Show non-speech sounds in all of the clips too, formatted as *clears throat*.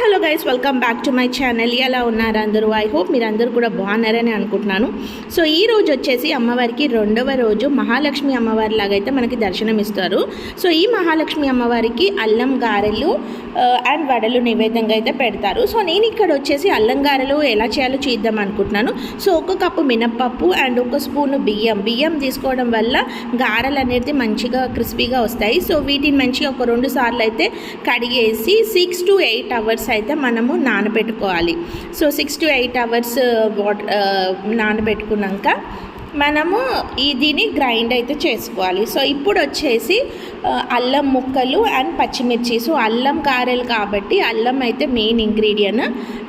Hello guys welcome back to my channel. ఎలా ఉన్నారు అందరూ? ఐ హోప్ మీరు అందరూ కూడా బాగున్నారని అనుకుంటున్నాను. సో ఈ రోజు వచ్చేసి అమ్మవారికి రెండవ రోజు మహాలక్ష్మి అమ్మవారి లాగైతే మనకి దర్శనం ఇస్తారు. సో ఈ మహాలక్ష్మి అమ్మవారికి అల్లం గారెలు అండ్ వడలు నైవేద్యంగా అయితే పెడతారు. సో నేను ఇక్కడ వచ్చేసి అల్లం గారెలు ఎలా చేయాలో చూద్దాం అనుకుంటున్నాను. సో ఒక కప్పు మినప్పప్పు అండ్ ఒక స్పూన్ బియ్యం. బియ్యం తీసుకోవడం వల్ల గారెలు అనేది మంచిగా క్రిస్పీగా వస్తాయి. సో వీటిని మంచిగా ఒక రెండు సార్లు అయితే కడిగేసి సిక్స్ టు ఎయిట్ అవర్స్ అయితే మనము నానబెట్టుకోవాలి. So six to eight hours water నానబెట్టుకున్నాక మనము దీన్ని గ్రైండ్ అయితే చేసుకోవాలి. సో ఇప్పుడు వచ్చేసి అల్లం ముక్కలు అండ్ పచ్చిమిర్చి. సో అల్లం కారెలు కాబట్టి అల్లం అయితే మెయిన్ ఇంగ్రీడియంట్.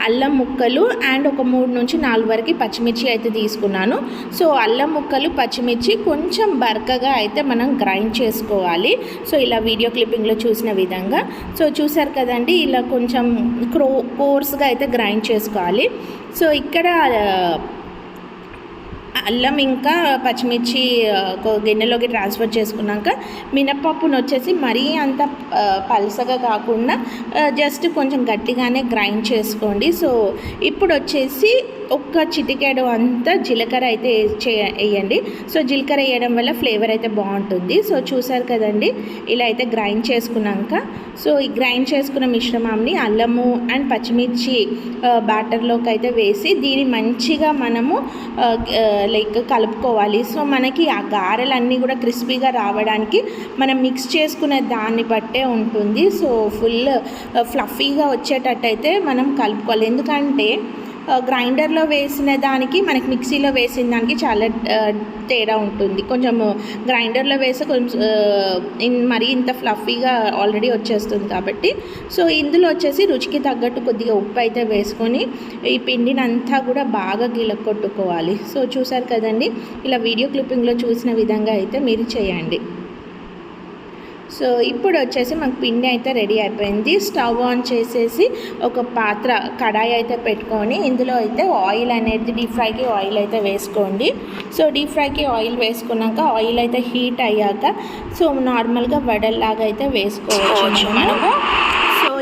అల్లం ముక్కలు అండ్ ఒక మూడు నుంచి నాలుగు వరకు పచ్చిమిర్చి అయితే తీసుకున్నాను. సో అల్లం ముక్కలు పచ్చిమిర్చి కొంచెం బరకగా అయితే మనం గ్రైండ్ చేసుకోవాలి. సో ఇలా వీడియో క్లిప్పింగ్లో చూసిన విధంగా. సో చూసారు కదండి ఇలా కొంచెం క్రో కోర్స్గా అయితే గ్రైండ్ చేసుకోవాలి. సో ఇక్కడ అల్లం ఇంకా పచ్చిమిర్చి ఒక గిన్నెలోకి ట్రాన్స్ఫర్ చేసుకున్నాక మినప్పప్పును వచ్చేసి మరీ అంత పలసగా కాకుండా జస్ట్ కొంచెం గట్టిగానే గ్రైండ్ చేసుకోండి. సో ఇప్పుడు వచ్చేసి ఒక్క చిటికెడు అంతా జీలకర్ర అయితే చే వేయండి. సో జీలకర్ర వేయడం వల్ల ఫ్లేవర్ అయితే బాగుంటుంది. సో చూసారు కదండి ఇలా అయితే గ్రైండ్ చేసుకున్నాక సో ఈ గ్రైండ్ చేసుకున్న మిశ్రమాన్ని అల్లము అండ్ పచ్చిమిర్చి బ్యాటర్లోకి అయితే వేసి దీన్ని మంచిగా మనము లైక్ కలుపుకోవాలి. సో మనకి ఆ గారెలన్నీ కూడా క్రిస్పీగా రావడానికి మనం మిక్స్ చేసుకునే దాన్ని బట్టే ఉంటుంది. సో ఫుల్ ఫ్లఫీగా వచ్చేటట్టయితే మనం కలుపుకోవాలి. ఎందుకంటే గ్రైండర్లో వేసిన దానికి మనకి మిక్సీలో వేసిన దానికి చాలా తేడా ఉంటుంది. కొంచెం గ్రైండర్లో వేస్తే కొంచెం మరి మరీ ఇంత ఫ్లఫీగా ఆల్రెడీ వచ్చేస్తుంది కాబట్టి. సో ఇందులో వచ్చేసి రుచికి తగ్గట్టు కొద్దిగా ఉప్పు అయితే వేసుకొని ఈ పిండిని అంతా కూడా బాగా గిలకొట్టుకోవాలి సో చూసారు కదండి? ఇలా వీడియో క్లిప్పింగ్లో చూసిన విధంగా అయితే మీరు చేయండి. సో ఇప్పుడు వచ్చేసి మనకు పిండి అయితే రెడీ అయిపోయింది. స్టవ్ ఆన్ చేసేసి ఒక పాత్ర కడాయి అయితే పెట్టుకొని ఇందులో అయితే ఆయిల్ అనేది డీప్ ఫ్రైకి ఆయిల్ అయితే వేసుకోండి. సో డీప్ ఫ్రైకి ఆయిల్ వేసుకున్నాక ఆయిల్ అయితే హీట్ అయ్యాక సో నార్మల్గా వడల్లాగా అయితే వేసుకోవచ్చు మనము.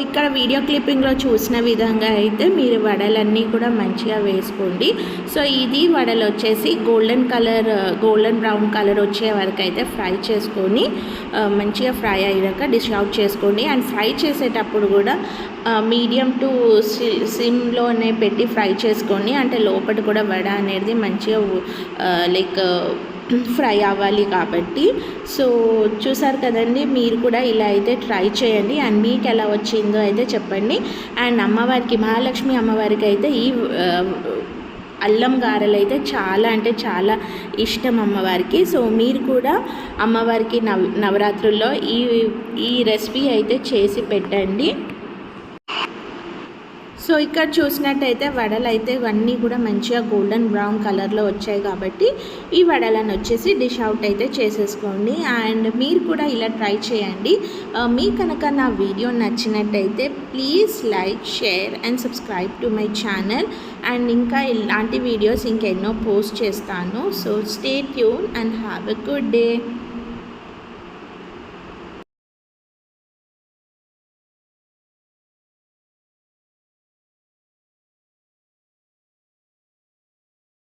ఇక్కడ వీడియో క్లిప్పింగ్లో చూసిన విధంగా అయితే మీరు వడలన్నీ కూడా మంచిగా వేసుకోండి. సో ఇది వడలు వచ్చేసి golden colour golden brown colour వచ్చే వరకు అయితే ఫ్రై చేసుకొని మంచిగా ఫ్రై అయ్యాక డిష్ అవుట్ చేసుకోండి. అండ్ ఫ్రై చేసేటప్పుడు కూడా మీడియం టు సిమ్లోనే పెట్టి ఫ్రై చేసుకోండి అంటే లోపల కూడా వడ అనేది మంచిగా లైక్ *clears throat* ఫ్రై అవ్వాలి కాబట్టి. సో చూసారు కదండి మీరు కూడా ఇలా అయితే ట్రై చేయండి. అండ్ మీకు ఎలా వచ్చిందో అయితే చెప్పండి. అండ్ అమ్మవారికి మహాలక్ష్మి అమ్మవారికి అయితే ఈ అల్లం గారెలు అయితే చాలా అంటే చాలా ఇష్టం అమ్మవారికి. సో మీరు కూడా అమ్మవారికి నవ నవరాత్రుల్లో ఈ ఈ రెసిపీ అయితే చేసి పెట్టండి. సో ఇక్కడ చూసినట్టయితే వడలు అయితే ఇవన్నీ కూడా మంచిగా గోల్డెన్ బ్రౌన్ కలర్లో వచ్చాయి కాబట్టి ఈ వడలను వచ్చేసి డిష్ అవుట్ అయితే చేసేసుకోండి. అండ్ మీరు కూడా ఇలా ట్రై చేయండి. మీ కనుక నా వీడియో నచ్చినట్టయితే please like share and subscribe to my channel. And ఇంకా ఇలాంటి వీడియోస్ ఇంకెన్నో పోస్ట్ చేస్తాను. So stay tune and have a good day.